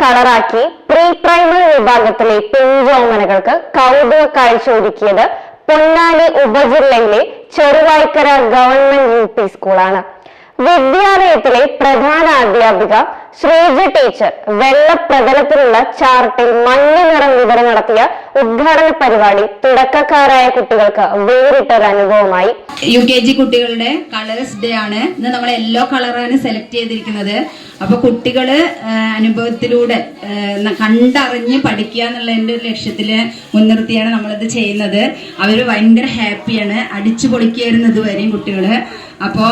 കളറാക്കി pre primary വിഭാഗത്തിലെ പിഞ്ചോമനകൾക്ക് കൗതുക കാഴ്ച ഒരുക്കിയത് പൊന്നാനി ഉപജില്ലയിലെ ചെറുവായ്ക്കര ഗവൺമെന്റ് യു പി സ്കൂളാണ്. വിദ്യാലയത്തിലെ പ്രധാന അധ്യാപിക ശ്രീജ ടീച്ചർ വെള്ളപ്രതലത്തിലുള്ള ചാർട്ടിൽ മഞ്ഞ നിറം വിവരം നടത്തിയ ഉദ്ഘാടന പരിപാടി തുടക്കക്കാരായ കുട്ടികൾക്ക് വേറിട്ടൊരു അനുഭവമായി. യു കെ ജി കുട്ടികളുടെ കളേഴ്സ് ഡേ ആണ്. ഇന്ന് നമ്മൾ യെല്ലോ കളറാണ് സെലക്ട് ചെയ്തിരിക്കുന്നത്. അപ്പൊ കുട്ടികൾ അനുഭവത്തിലൂടെ കണ്ടറിഞ്ഞ് പഠിക്കുക എന്നുള്ളതിന്റെ ഒരു ലക്ഷ്യത്തിൽ മുൻനിർത്തിയാണ് നമ്മളിത് ചെയ്യുന്നത്. അവർ ഭയങ്കര ഹാപ്പിയാണ്. അടിച്ചു പൊളിക്കായിരുന്നു ഇതുവരെയും കുട്ടികൾ. അപ്പോ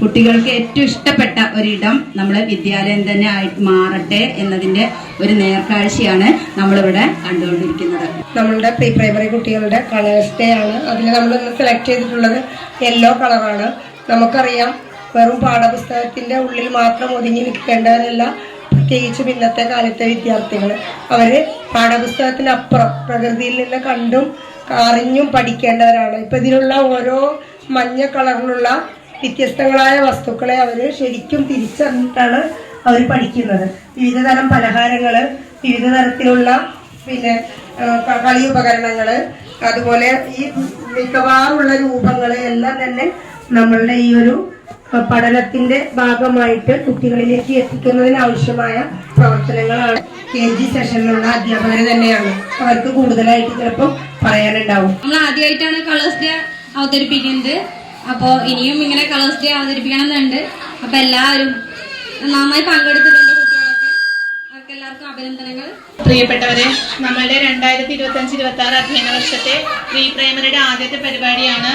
കുട്ടികൾക്ക് ഏറ്റവും ഇഷ്ടപ്പെട്ട ഒരിടം നമ്മൾ വിദ്യാലയം തന്നെ ആയിട്ട് മാറട്ടെ എന്നതിന്റെ ഒരു നേർക്കാഴ്ചയാണ് നമ്മളിവിടെ കണ്ടുകൊണ്ടിരിക്കുന്നത്. നമ്മളുടെ പ്രീ പ്രൈമറി കുട്ടികളുടെ കളേഴ്സ് ഡേ ആണ്. അതിൽ നമ്മൾ ഇന്ന് സെലക്ട് ചെയ്തിട്ടുള്ളത് യെല്ലോ കളറാണ് നമുക്കറിയാം വെറും പാഠപുസ്തകത്തിന്റെ ഉള്ളിൽ മാത്രം ഒതുങ്ങി നിൽക്കേണ്ടവരല്ല പ്രത്യേകിച്ചും ഇന്നത്തെ കാലത്തെ വിദ്യാർത്ഥികൾ അവർ പാഠപുസ്തകത്തിനപ്പുറം പ്രകൃതിയിൽ നിന്ന് കണ്ടും അറിഞ്ഞും പഠിക്കേണ്ടവരാണ്. ഇപ്പം ഇതിലുള്ള ഓരോ മഞ്ഞ കളറിലുള്ള വ്യത്യസ്തങ്ങളായ വസ്തുക്കളെ അവർ ശരിക്കും തിരിച്ചറിഞ്ഞിട്ടാണ് അവർ പഠിക്കുന്നത്. വിവിധ തരം പലഹാരങ്ങൾ വിവിധ തരത്തിലുള്ള പിന്നെ കളി ഉപകരണങ്ങൾ അതുപോലെ ഈ മിക്കവാറുള്ള രൂപങ്ങൾ എല്ലാം തന്നെ നമ്മളുടെ ഈ ഒരു പഠനത്തിന്റെ ഭാഗമായിട്ട് കുട്ടികളിലേക്ക് എത്തിക്കുന്നതിന് ആവശ്യമായ പ്രവർത്തനങ്ങളാണ് കെ ജി സെഷനിലുള്ള അധ്യാപകര് തന്നെയാണ്. അവർക്ക് കൂടുതലായിട്ട് ചിലപ്പോൾ പറയാനുണ്ടാവും. നമ്മൾ ആദ്യമായിട്ടാണ് കളേഴ്സ് ഡേ അവതരിപ്പിക്കുന്നത്. അപ്പോൾ ഇനിയും ഇങ്ങനെ കളേഴ്സ് ഡേ അവതരിപ്പിക്കണം എന്നുണ്ട് അപ്പോൾ എല്ലാവരും നന്നായി പങ്കെടുത്തിട്ടുണ്ട് കുട്ടികളൊക്കെ. അവർക്ക് എല്ലാവർക്കും അഭിനന്ദനങ്ങൾ. പ്രിയപ്പെട്ടവരെ നമ്മളുടെ രണ്ടായിരത്തി ഇരുപത്തി അഞ്ച് ഇരുപത്തി ആറ് അധ്യയന വർഷത്തെ പ്രീ പ്രൈമറിയുടെ ആദ്യത്തെ പരിപാടിയാണ്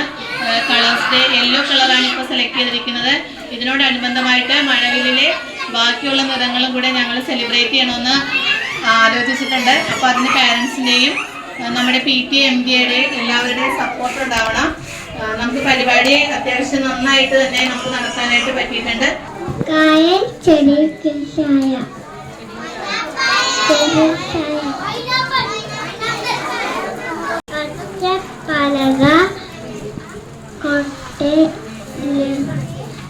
കളേഴ്സ് ഡേ യെല്ലോ കളറാണ് ഇപ്പോൾ സെലക്ട് ചെയ്തിരിക്കുന്നത്. ഇതിനോടനുബന്ധമായിട്ട് മഴവില്ലിലെ ബാക്കിയുള്ള നിറങ്ങളും കൂടെ ഞങ്ങൾ സെലിബ്രേറ്റ് ചെയ്യണമെന്ന് ആലോചിച്ചിട്ടുണ്ട്. അപ്പോൾ അതിന് പാരൻസിന്റെയും നമ്മുടെ പി ടി എം ഡിയുടെയും എല്ലാവരുടെയും സപ്പോർട്ട് ഉണ്ടാവണം. നമുക്ക് പരിപാടി അത്യാവശ്യം നന്നായിട്ട് തന്നെ നമുക്ക് നടത്താനായിട്ട് പറ്റിയിട്ടുണ്ട്. കായൽ ചെടി പലക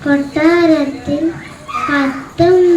കൊട്ടാരത്തിൽ പത്തും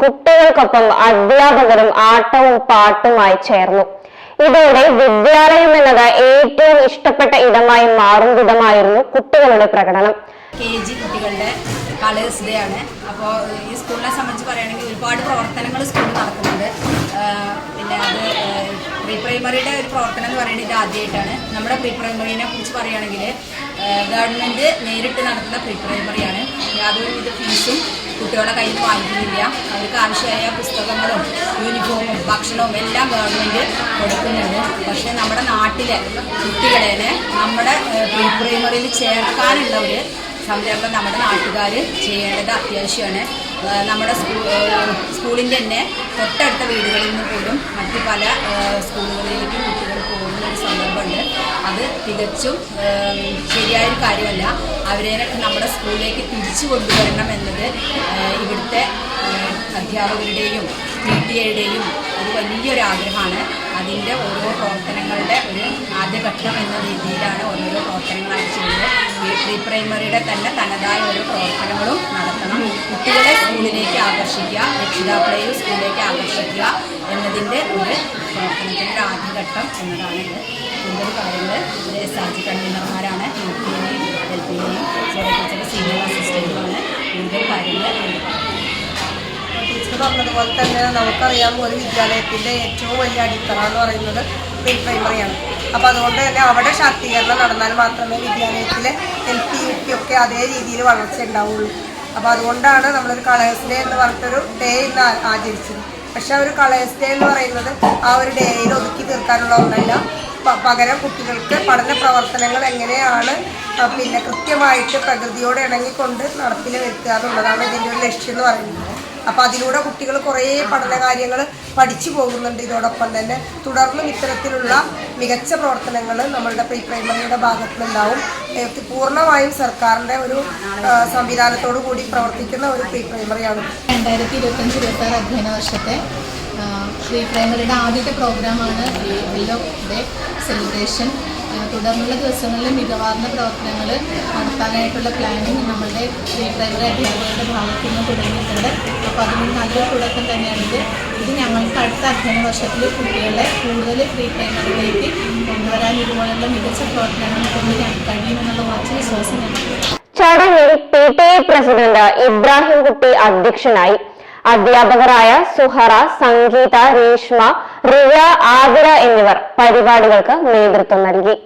കുട്ടികൾക്കൊപ്പം അധ്യാപകരും ആട്ടവും പാട്ടുമായി ചേർന്നു. ഇതോടെ വിദ്യാലയം എന്നത് ഏറ്റവും ഇഷ്ടപ്പെട്ട ഇടമായി മാറും വിധമായിരുന്നു കുട്ടികളുടെ പ്രകടനം. കെ ജി കുട്ടികളുടെ കളേഴ്സ് ഡേ ആണ്. അപ്പോൾ ഈ സ്കൂളിനെ സംബന്ധിച്ച് പറയുകയാണെങ്കിൽ ഒരുപാട് പ്രവർത്തനങ്ങൾ സ്കൂളിൽ നടക്കുന്നുണ്ട്. പിന്നെ അത് പ്രീ പ്രൈമറിയുടെ ഒരു പ്രവർത്തനം എന്ന് പറയുന്നത് ഇത് ആദ്യമായിട്ടാണ്. നമ്മുടെ പ്രീ പ്രൈമറിനെ കുറിച്ച് പറയുകയാണെങ്കിൽ ഗവൺമെന്റ് നേരിട്ട് നടത്തുന്ന പ്രീ പ്രൈമറിയാണ് യാതൊരുവിധ ഫീസും കുട്ടികളുടെ കയ്യിൽ വാങ്ങിക്കുന്നില്ല. അവർക്ക് ആവശ്യമായ പുസ്തകങ്ങളും യൂണിഫോമും ഭക്ഷണവും എല്ലാം ഗവൺമെന്റ് കൊടുക്കുന്നുണ്ട്. പക്ഷേ നമ്മുടെ നാട്ടിലെ കുട്ടികളെ നമ്മുടെ പ്രീ പ്രൈമറിയിൽ ചേർക്കാനുള്ള ഒരു സംരംഭം നമ്മുടെ നാട്ടുകാർ ചെയ്യേണ്ടത് അത്യാവശ്യമാണ്. നമ്മുടെ സ്കൂൾ സ്കൂളിന്റെ തന്നെ തൊട്ടടുത്ത വീടുകളിൽ നിന്ന് പോലും മറ്റു പല സ്കൂളുകളിലേക്കും അത് തികച്ചും ശരിയായ ഒരു കാര്യമല്ല. അവരെ നമ്മുടെ സ്കൂളിലേക്ക് തിരിച്ചു കൊണ്ടുവരണം എന്നത് ഇവിടുത്തെ അധ്യാപകരുടെയും പി ടി എയുടെയും ഒരു വലിയൊരു ആഗ്രഹമാണ്. അതിന്റെ ഓരോ പ്രവർത്തനങ്ങളുടെ ഒരു ആദ്യഘട്ടം എന്ന രീതിയിലാണ് ഓരോരോ പ്രവർത്തനങ്ങളായി ചെയ്യുന്നത്. പ്രീ പ്രൈമറിയുടെ തന്നെ തനതായ ഓരോ പ്രവർത്തനങ്ങളും നടത്തണം. കുട്ടികളെ സ്കൂളിലേക്ക് ആകർഷിക്കുക രക്ഷിതാക്കളെയും സ്കൂളിലേക്ക് ആകർഷിക്കുക. എന്നതിന്റെ ഒരു പ്രവർത്തനത്തിന്റെ ആദ്യഘട്ടം എന്നതാണ് ഇത്. കൂടുതൽ കാര്യങ്ങൾ എസ് ആർ ജി കൺവീനർമാരാണ്. യു പി എയും എൽ പിന്നെയും ചെറിയ ടീച്ചറുടെ സീനിയർ അസിസ്റ്റന്റുമാണ് കൂടുതൽ കാര്യങ്ങൾ ടീച്ചർ പറഞ്ഞതുപോലെ തന്നെ നമുക്കറിയാം ഒരു വിദ്യാലയത്തിന്റെ ഏറ്റവും വലിയ അടിത്തറ എന്ന് പറയുന്നത് പ്രീ പ്രൈമറിയാണ് അപ്പോൾ അതുകൊണ്ട് തന്നെ അവിടെ ശാക്തീകരണം നടന്നാൽ മാത്രമേ വിദ്യാലയത്തിലെ എൽ പി യു പി ഒക്കെ അതേ രീതിയിൽ വളർച്ച ഉണ്ടാവുള്ളൂ. അപ്പോൾ അതുകൊണ്ടാണ് നമ്മളൊരു കളേഴ്സ് ഡേ എന്ന് പറഞ്ഞിട്ടൊരു ഡേ ഇന്ന് ആചരിച്ചത്. പക്ഷെ ആ ഒരു കളർ സ്റ്റേ എന്ന് പറയുന്നത് ആ ഒരു ഡേയിൽ ഒതുക്കി തീർക്കാനുള്ള ഒന്നല്ല. പകരം കുട്ടികൾക്ക് പഠന പ്രവർത്തനങ്ങൾ എങ്ങനെയാണ് പിന്നെ കൃത്യമായിട്ട് പ്രകൃതിയോട് ഇണങ്ങിക്കൊണ്ട് നടപ്പിൽ വരുത്തുക എന്നുള്ളതാണ് ഇതിന്റെ ഒരു ലക്ഷ്യം എന്ന് പറയുന്നത്. അപ്പോൾ അതിലൂടെ കുട്ടികൾ കുറേ പഠന കാര്യങ്ങൾ പഠിച്ചു പോകുന്നുണ്ട്. ഇതോടൊപ്പം തന്നെ തുടർന്നും ഇത്തരത്തിലുള്ള മികച്ച പ്രവർത്തനങ്ങൾ നമ്മളുടെ പ്രീ പ്രൈമറിയുടെ ഭാഗത്തുനിന്നുണ്ടാവും പൂർണമായും സർക്കാരിന്റെ ഒരു സംവിധാനത്തോടു കൂടി പ്രവർത്തിക്കുന്ന ഒരു പ്രീ പ്രൈമറിയാണ് രണ്ടായിരത്തി ഇരുപത്തഞ്ച് ഇരുപത്തി ആറ് അധ്യയന വർഷത്തെ പ്രീ പ്രൈമറിയുടെ ആദ്യത്തെ പ്രോഗ്രാമാണ് ഈ ബില്ലോ ഡേ സെലിബ്രേഷൻ. തുടർന്നുള്ള ദിവസങ്ങളിൽ മികവാർന്ന പ്രവർത്തനങ്ങൾ നടത്താനായിട്ടുള്ള പ്ലാനിങ് നമ്മളുടെ പ്രൈമറി അധ്യാപകരുടെ ഭാഗത്തു നിന്ന് തുടങ്ങിയിട്ടുണ്ട്. അപ്പോൾ അതിന് നല്ലൊരു തുടക്കം തന്നെയാണിത്. ഇത് ഞങ്ങൾക്ക് അടുത്ത അധ്യയന വർഷത്തിൽ കുട്ടികളെ കൂടുതൽ ഫ്രീ പ്രൈമറിയിലേക്ക് കൊണ്ടുവരാൻ ഇതുപോലുള്ള മികച്ച പ്രവർത്തനങ്ങൾ കൊണ്ട് ഞങ്ങൾക്ക് കഴിയുമെന്നുള്ള ഉറച്ച വിശ്വാസം ചടങ്ങിൽ P T I president Ibrahim Kutty അധ്യക്ഷനായി അധ്യാപകരായ സുഹറ സംഗീത രേഷ്മ റിയ ആതിര എന്നിവർ പരിപാടികൾക്ക് നേതൃത്വം നൽകി.